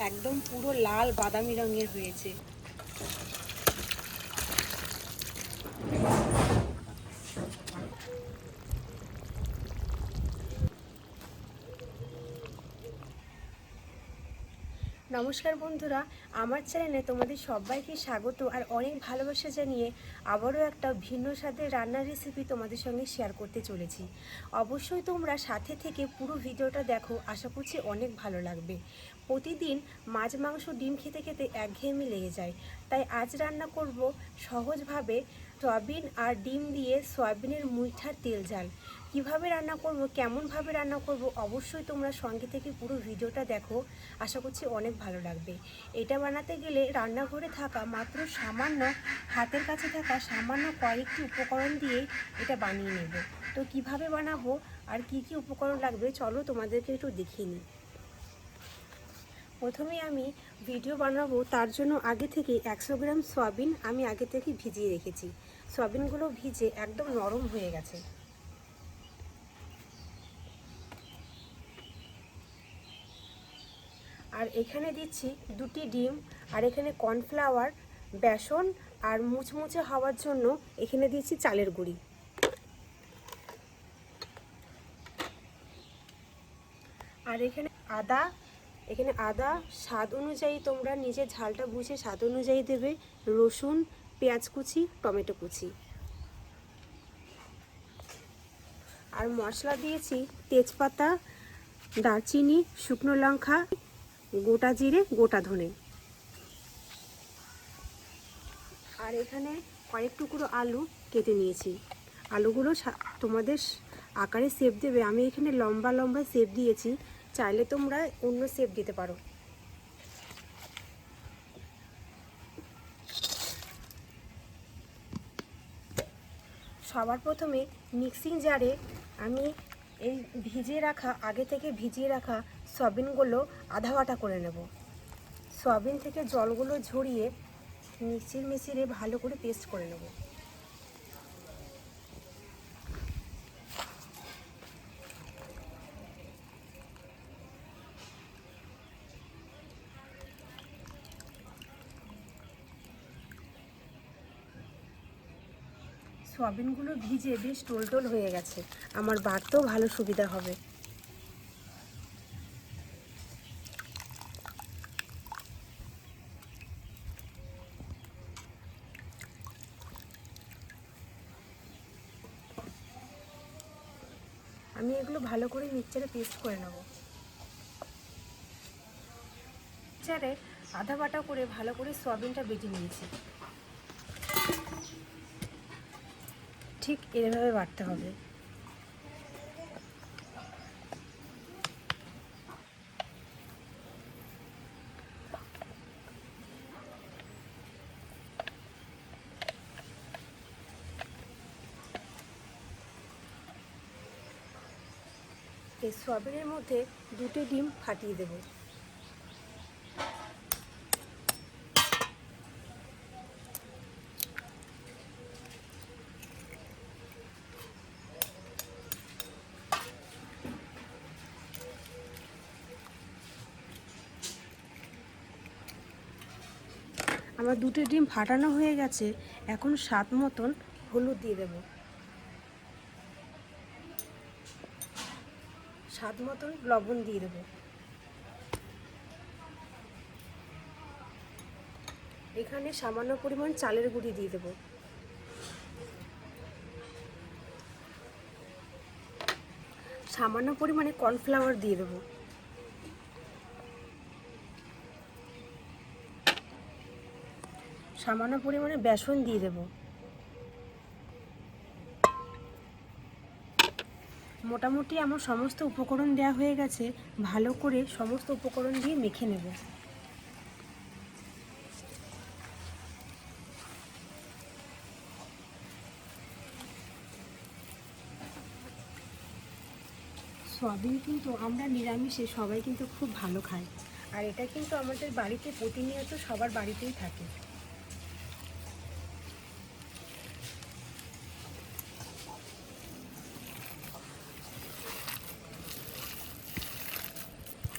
একদম পুরো লাল বাদামি রঙের হয়েছে। নমস্কার বন্ধুরা, আমার চ্যানেলে তোমাদের সবাইকে স্বাগত আর অনেক ভালোবাসা জানিয়ে আবারও একটা ভিন্ন স্বাদের রান্নার রেসিপি তোমাদের সঙ্গে শেয়ার করতে চলেছি। অবশ্যই তোমরা সাথে থেকে পুরো ভিডিওটা দেখো, আশা করছি অনেক ভালো লাগবে। প্রতিদিন মাছ, মাংস, ডিম খেতে খেতে একঘেয়েমি লেগে যায়। তাই আজ রান্না করব সহজভাবে সয়াবিন আর ডিম দিয়ে সয়াবিনের মুইঠার তেল ঝাল। কীভাবে রান্না করব, কেমনভাবে রান্না করব, অবশ্যই তোমরা সঙ্গে থেকে পুরো ভিডিওটা দেখো। আশা করছি অনেক ভালো লাগবে। এটা বানাতে গেলে রান্নাঘরে থাকা মাত্র সামান্য, হাতের কাছে থাকা সামান্য কয়েকটি উপকরণ দিয়ে এটা বানিয়ে নেব। তো কীভাবে বানাবো আর কি কি উপকরণ লাগবে, চলো তোমাদেরকে একটু দেখিয়ে নিই। প্রথমে আমি ভিডিও বানাবো, তার জন্য আগে থেকে একশো গ্রাম সয়াবিন আমি আগে থেকে ভিজিয়ে রেখেছি। সয়াবিনগুলো ভিজে একদম নরম হয়ে গেছে। আর এখানে দিচ্ছি দুটি ডিম, আর এখানে কর্নফ্লাওয়ার, বেসন, আর মুচমুচে হওয়ার জন্য এখানে দিচ্ছি চালের গুঁড়ি। আর এখানে আদা এখানে আদা, স্বাদ অনুযায়ী তোমরা নিজের ঝালটা বুঝে স্বাদ অনুযায়ী দেবে। রসুন, পেঁয়াজ কুচি, টমেটো কুচি। আর মশলা দিয়েছি তেজপাতা, দারচিনি, শুকনো লঙ্কা গোটা জিরে, গোটা ধনে। আর এখানে কয়েক টুকরো আলু কেটে নিয়েছি। আলুগুলো তোমাদের আকারে শেপ দেবে। আমি এখানে লম্বা লম্বা শেপ দিয়েছি। চাইলে তোমরা অন্য শেপ দিতে পারো। সবার প্রথমে মিক্সিং জারে আমি এই ভিজিয়ে রাখা, আগে থেকে ভিজিয়ে রাখা সয়াবিনগুলো আধা বাটা করে নেব। সয়াবিন থেকে জলগুলো ঝরিয়ে মিক্সির মিশিয়ে ভালো করে পেস্ট করে নেব। সয়াবিনগুলো ভিজে বেশ টোল টোলটোল হয়ে গেছে। আমার বাড়তেও ভালো সুবিধা হবে আমি এগুলো ভালো করে মিক্সচারে পেস্ট করে নেব। মিক্সচারে আধা বাটা করে ভালো করে সয়াবিনটা বেটে নিয়েছি। ঠিক এভাবে বাটতে হবে। এই সয়াবিনের মধ্যে দুটি ডিম ফাটিয়ে দেব। আমার দুটো ডিম ফাটানো হয়ে গেছে, এখন স্বাদ মতন হলুদ দিয়ে দেব। স্বাদ মতন লবণ দিয়ে দেবো। এখানে সামান্য পরিমাণ চালের গুঁড়ি দিয়ে দেব। সামান্য পরিমাণে কর্নফ্লাওয়ার দিয়ে দেবো। সামান্য পরিমাণে বেসন দিয়ে দেব। মোটামুটি আমার সমস্ত উপকরণ দেওয়া হয়ে গেছে, ভালো করে সমস্ত উপকরণ দিয়ে মেখে নেব। সয়াবিন কিন্তু আমরা নিরামিষে সবাই কিন্তু খুব ভালো খাই। আর এটা কিন্তু আমাদের বাড়িতে প্রতিনিয়ত সবার বাড়িতেই থাকে।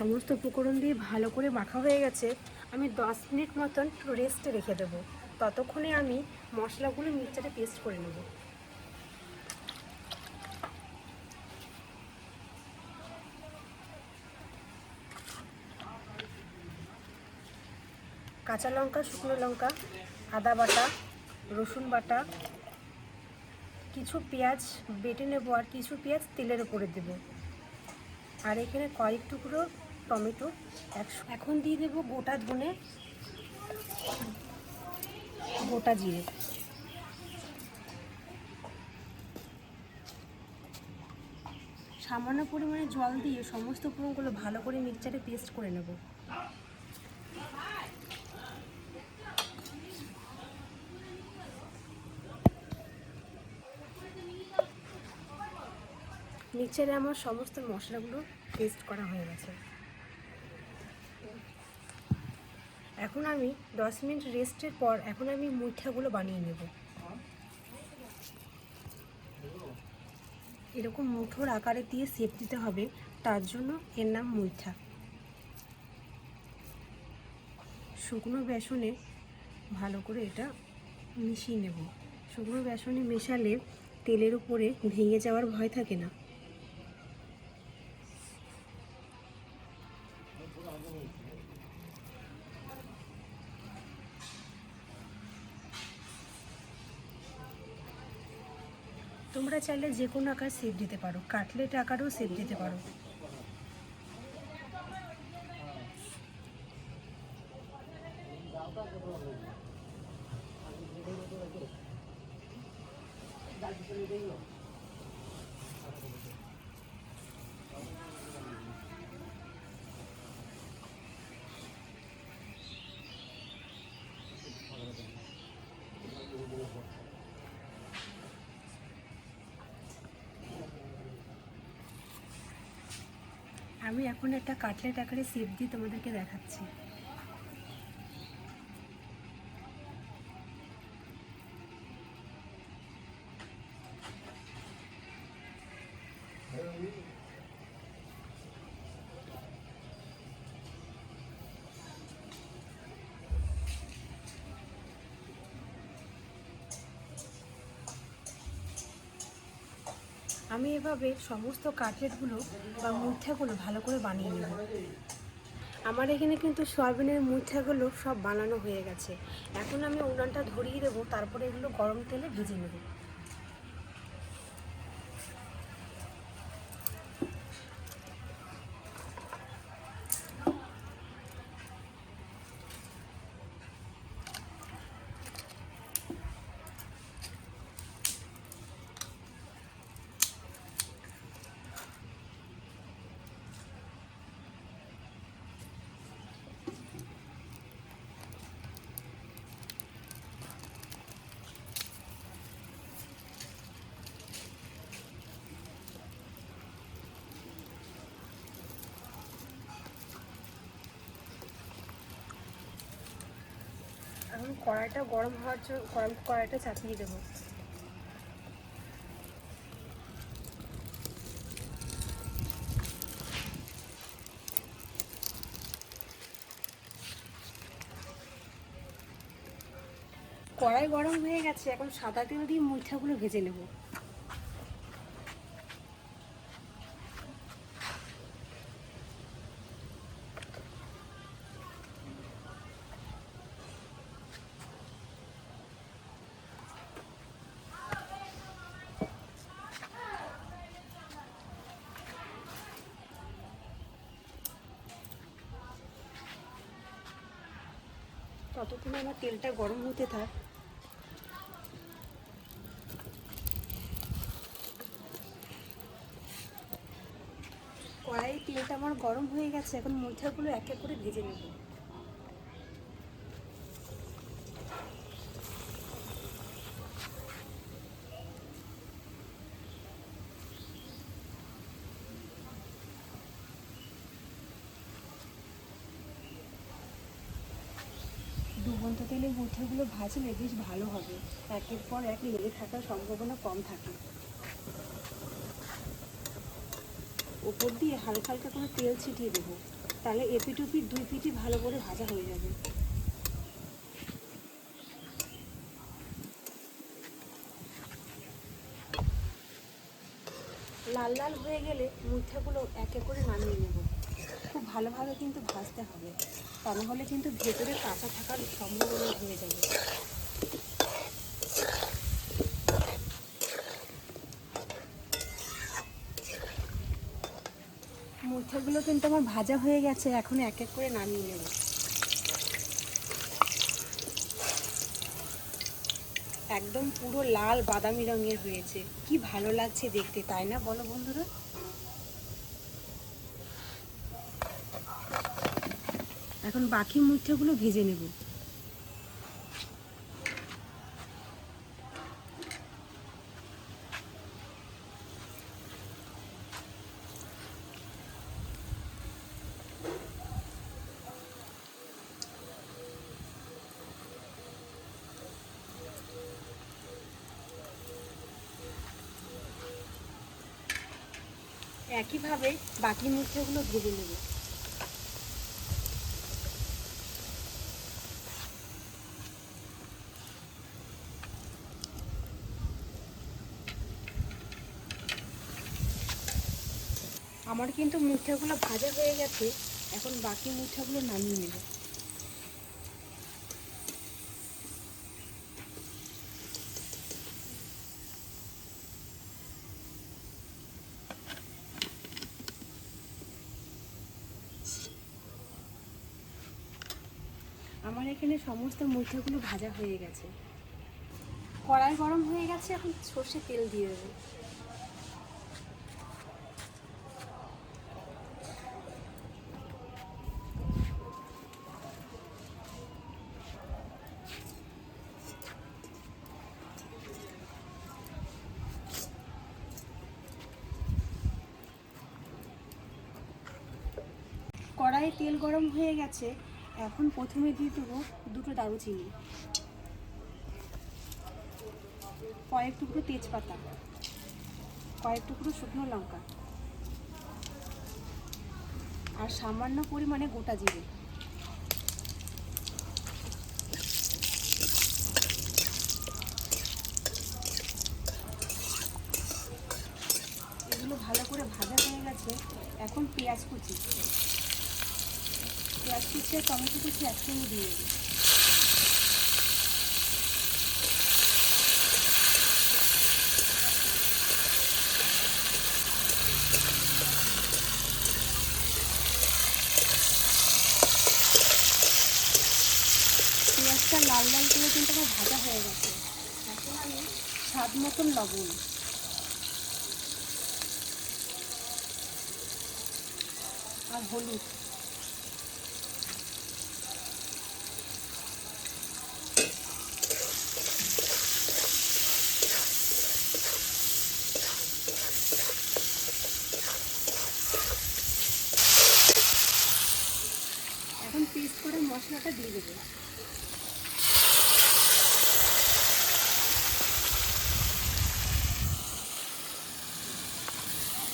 সমস্ত উপকরণ দিয়ে ভালো করে মাখা হয়ে গেছে, আমি দশ মিনিট মতন রেস্টে রেখে দেবো। ততক্ষণে আমি মশলাগুলো মিক্সচারে পেস্ট করে নেব। কাঁচা লঙ্কা, শুকনো লঙ্কা, আদা বাটা, রসুন বাটা, কিছু পেঁয়াজ বেটে নেব আর কিছু পেঁয়াজ তেলের উপরে দেব। আর এখানে কয়েক টুকরো টমেটো একশো। এখন দিয়ে দেবো গোটা ধনে, গোটা জিরে। সামান্য পরিমাণে জল দিয়ে সমস্ত উপকরণগুলো ভালো করে মিক্সচারে পেস্ট করে নেব। মিক্সচারে আমার সমস্ত মশলাগুলো পেস্ট করা হয়ে গেছে। এখন আমি দশ মিনিট রেস্টের পর এখন আমি মুঠাগুলো বানিয়ে নেব। এরকম মুঠোর আকারে দিয়ে সেপ দিতে হবে, তার জন্য এর নাম মুইঠা। শুকনো বেসনে ভালো করে এটা মিশিয়ে নেব। শুকনো বেসনে মেশালে তেলের উপরে ভেঙে যাওয়ার ভয় থাকে না। তোমরা চাইলে যে কোনো আকার সেপ দিতে পারো। কাটলেট আকারও সেপ দিতে পারো। আমি এখন একটা কাটলেট আকারে সেপ দিয়ে তোমাদেরকে দেখাচ্ছি। আমি এভাবে সমস্ত কাটলেটগুলো বা মুঠাগুলো ভালো করে বানিয়ে নেব। আমার এখানে কিন্তু সয়াবিনের মুঠাগুলো সব বানানো হয়ে গেছে। এখন আমি উনানটা ধরিয়ে দেবো, তারপরে এগুলো গরম তেলে ভেজে নেব। এখন কড়াইটা গরম হওয়ার জন্য, গরম কড়াইটা চাপিয়ে দেবো। কড়াই গরম হয়ে গেছে, এখন সাদা তেল দিয়ে মুঠাগুলো ভেজে নেব। ততক্ষণে আমার তেলটা গরম হতে থাক। কড়াই তেলটা আমার গরম হয়ে গেছে, এখন মুঠাগুলো এক এক করে ভেজে নেব। ডুবন্ত তেলে মুঠাগুলো ভাজলে বেশ ভালো হবে। একের পর এক লেগে থাকার সম্ভাবনা কম থাকে। উপর দিয়ে হালকা হালকা করে তেল ছিটিয়ে দেবো। তাহলে এপিটুপি দুই পিটি ভালো করে ভাজা হয়ে যাবে। লাল লাল হয়ে গেলে মুঠাগুলো একে করে নামিয়ে নেব। খুব ভালোভাবে কিন্তু ভাজতে হবে। তা না হলে কিন্তু ভেতরে কাঁচা থাকার সম্ভাবনা হয়ে যাবে। মুঠাগুলো কিন্তু আমার ভাজা হয়ে গেছে, এখন এক এক করে নামিয়ে নেব। একদম পুরো লাল বাদামি রঙের হয়েছে। কি ভালো লাগছে দেখতে, তাই না বলো বন্ধুরা? এখন বাকি মুঠাগুলো ভেজে নেব। একইভাবে বাকি মুঠাগুলো ভেজে নেব। আমার কিন্তু মুঠাগুলো ভাজা হয়ে গেছে, এখন বাকি মুঠাগুলো নামিয়ে নেব। আমার এখানে সমস্ত মুঠাগুলো ভাজা হয়ে গেছে। কড়াই গরম হয়ে গেছে, এখন সর্ষে তেল দিয়ে দেবো। কড়াইয়ে তেল গরম হয়ে গেছে, এখন প্রথমে দিয়ে দেবো দুটো দারুচিনি। কয়েক টুকরো তেজপাতা, কয়েক টুকরো শুকনো লঙ্কা, আর সামান্য পরিমাণে গোটা জিরে। এগুলো ভালো করে ভাজা হয়ে গেছে, এখন পেঁয়াজ কুচি। পেঁয়াজ কুচি টমেটো কুচি একসঙ্গে দিয়ে দেবো পেঁয়াজটা লাল লাল করে কিন্তু আমার ভাজা হয়ে গেছে। এখন আমি স্বাদ মতন লবণ আর হলুদ এখন পেস্ট করে মশলাটা দিয়ে দেবো।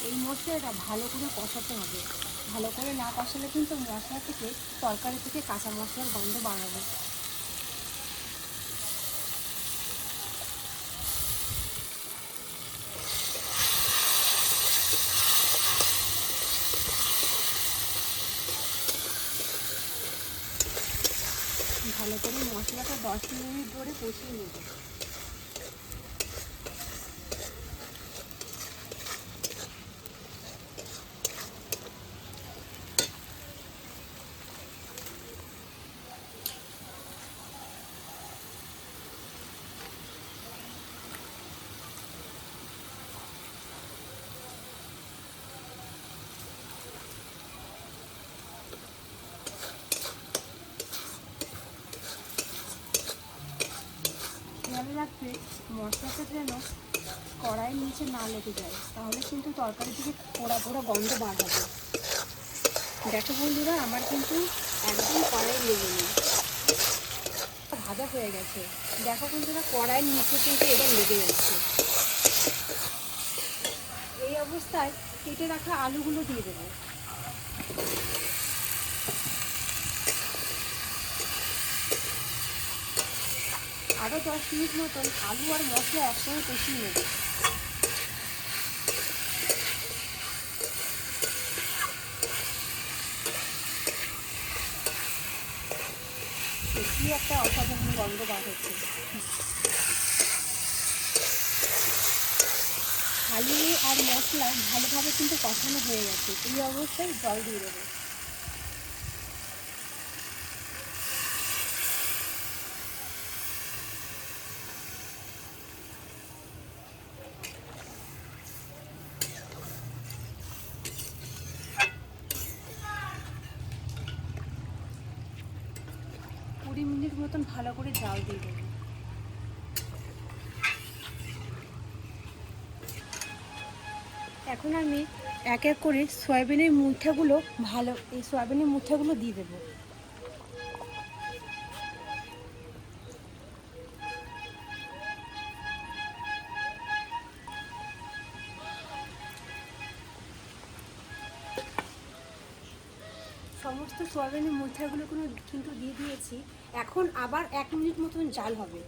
এই মশলাটা ভালো করে কষাতে হবে। ভালো করে না কষালে কিন্তু মশলা থেকে তরকারি থেকে কাঁচা মশলার গন্ধ বাড়াবে। ভালো করে মশলাটা দশ মিনিট ধরে কষিয়ে নেব খেয়াল রাখবে মশলাটা যেন কড়াইয়ের নিচে না লেগে যায়। তাহলে কিন্তু তরকারি থেকে পোড়া পোড়া গন্ধ বার হবে দেখো বন্ধুরা, আমার কিন্তু একদম কড়াই লেগে নেই। ভাজা হয়ে গেছে। দেখো বন্ধুরা, কড়াইয়ের নিচে কিন্তু এবার লেগে যাচ্ছে। এই অবস্থায় কেটে রাখা আলুগুলো দিয়ে দেবো। আরও দশ মিনিট মতন আলু আর মশলা একসঙ্গে কষিয়ে নেব। সত্যি একটা অসাধারণ গন্ধ বার হচ্ছে। আলু আর মশলা ভালোভাবে কিন্তু কষানো হয়ে গেছে। এই অবস্থায় জল দিয়ে দেবো কুড়ি মিনিট মতন ভালো করে জাল দিয়ে দেবো এখন আমি এক এক করে সয়াবিনের মুঠাগুলো ভালো, এই সয়াবিনের মুঠাগুলো দিয়ে দেবো। সমস্ত সয়াবিনের মুঠাগুলো কোনো কিন্তু দিয়ে দিয়েছি। এখন আবার এক মিনিট মতন জাল হবে।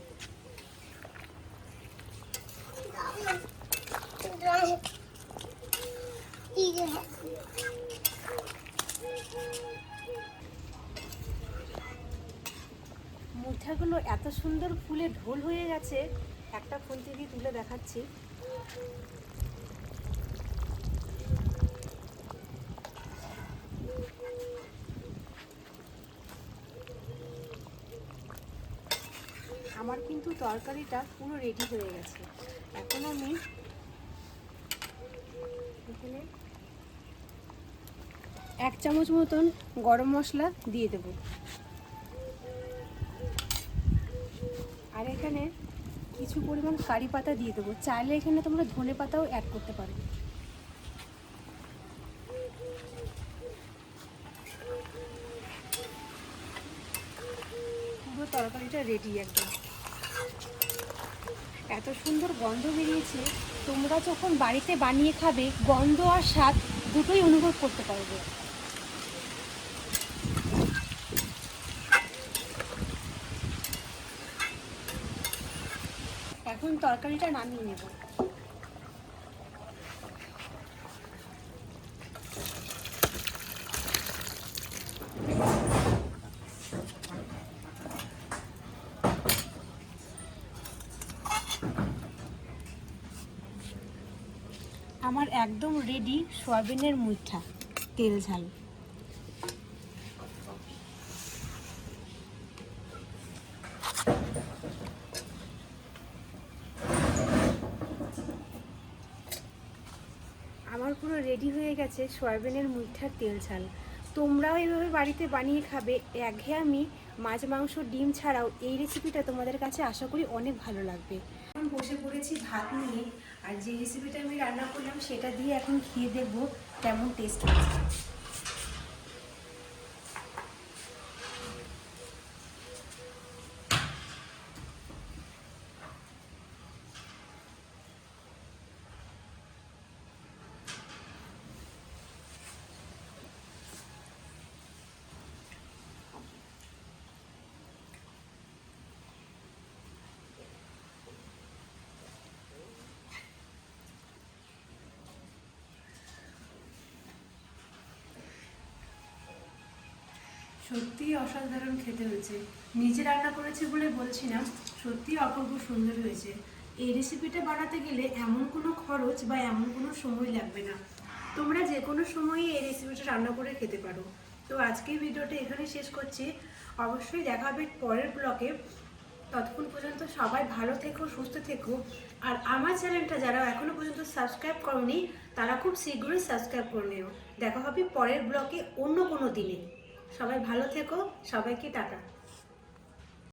মুঠাগুলো এত সুন্দর ফুলে ঢোল হয়ে গেছে, একটা খুন্তি দিয়ে তুলে দেখাচ্ছি। আমার কিন্তু তরকারিটা পুরো রেডি হয়ে গেছে। এখন আমি এখানে এক চামচ মতন গরম মশলা দিয়ে দেব। আর এখানে কিছু পরিমাণ কারি পাতা দিয়ে দেবো। চাইলে এখানে তোমরা ধনে পাতাও অ্যাড করতে পারো। পুরো তরকারিটা রেডি একদম। এত সুন্দর গন্ধ বেরিয়েছে, তোমরা যখন বাড়িতে বানিয়ে খাবে, গন্ধ আর স্বাদ দুটোই অনুভব করতে পারবে এখন তরকারিটা নামিয়ে নেব। আমার একদম রেডি সয়াবিনের মুঠা তেল ঝাল আমার পুরো গেছে সয়াবিনের মুঠার তেল ঝাল। তোমরাও এভাবে বাড়িতে বানিয়ে খাবে। একঘেয়েমি মাছ, মাংস, ডিম ছাড়াও এই রেসিপিটা তোমাদের কাছে আশা করি অনেক ভালো লাগবে। এখন বসে পড়েছি ভাত নিয়ে আর যে রেসিপিটা আমি রান্না করলাম সেটা দিয়ে এখন খেয়ে দেখব কেমন টেস্ট হয়েছে সত্যিই অসাধারণ খেতে হয়েছে। নিজে রান্না করেছি বলে বলছি না সত্যিই অপূর্ব সুন্দর হয়েছে। এই রেসিপিটা বানাতে গেলে এমন কোনো খরচ বা এমন কোনো সময় লাগবে না। তোমরা যে কোনো সময়ে এই রেসিপিটা রান্না করে খেতে পারো। তো আজকের ভিডিওটা এখানে শেষ করছি। অবশ্যই দেখা হবে পরের ব্লকে ততক্ষণ পর্যন্ত সবাই ভালো থেকো, সুস্থ থেকো। আর আমার চ্যানেলটা যারা এখনও পর্যন্ত সাবস্ক্রাইব করনি, তারা খুব শীঘ্রই সাবস্ক্রাইব করে নিও। দেখা হবে পরের ব্লকে অন্য কোনো দিনে। সবাই ভালো থেকো সবাইকে টাটা।